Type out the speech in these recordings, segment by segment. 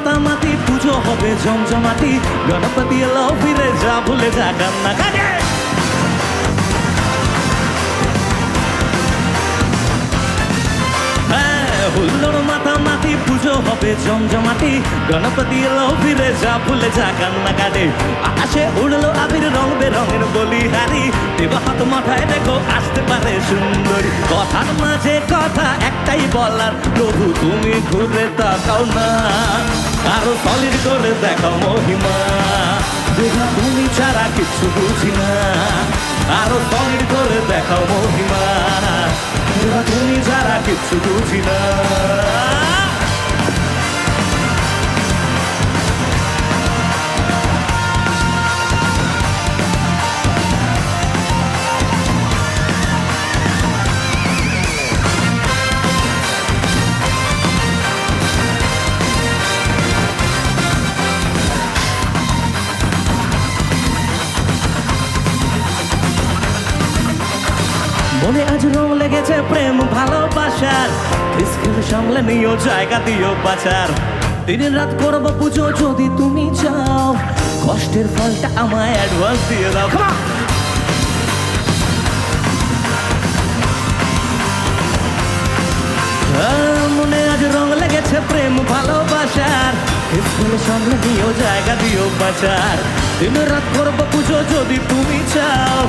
মাতামাতি পুজো হবে জমজমাটি। গণপতি এলো ফিরে যা ভুলে যা কান্না কাটে হ্যাঁ, হুল্লোড় মাতামাতি পুজো হবে জমজমাটি। গণপতি এলো ফিরে যা ভুলে যা কান্না কাটে আকাশে উড়লো আবির রং বেরঙের বলিহারি। দেব হাত মাথায় দেখো আসতে পারে সুন্দরী। কথার মাঝে কথা একটাই বলার। প্রভু, তুমি ঘুরে তাকাও না। আরও সলিড করে দেখো মহিমা। দেখা তুমি ছাড়া কিছু বুঝি না। আরও সলিড করে দেখাও মহিমা। দেখা তুমি ছাড়া কিছু বুঝি না। মনে আজ রং লেগেছে প্রেম ভালোবাসার স্কিল সামলে নিও, জায়গা দিও বাঁচার দিনের রাত করব পুজো যদি তুমি চাও। কষ্টের ফলটা আমায় অ্যাডভান্স দিয়ে দাও। স্কুলে সামনে দিও জায়গা দিও বাঁচার দিন রাত করব পুজো যদি তুমি চাও,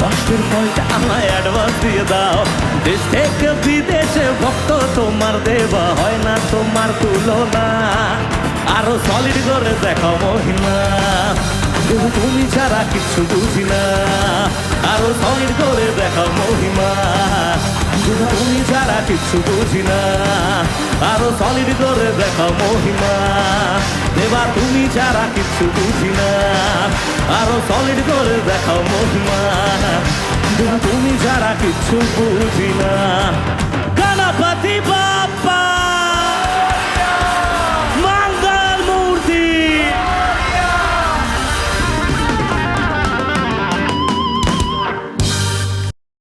কষ্টের ফলটা আমায় অ্যাডভান্স দিয়ে দাও। দেশ থেকে বিদেশে ভক্ত তোমার দেবা, হয় না তোমার তুলনা। আরও সলিড করে দেখো মহিমা। তুমি ছাড়া কিছু বুঝি না। আরও সলিড করে দেখো মহিমা। তুমি ছাড়া কিছু বুঝি না। আরও সলিড করে দেখো মহিমা। দেবা, তুমি ছাড়া কিছু বুঝি না। আরও সলিড করে দেখো মহিমা। দেবা, তুমি ছাড়া কিছু বুঝি না। গণপতি বাপ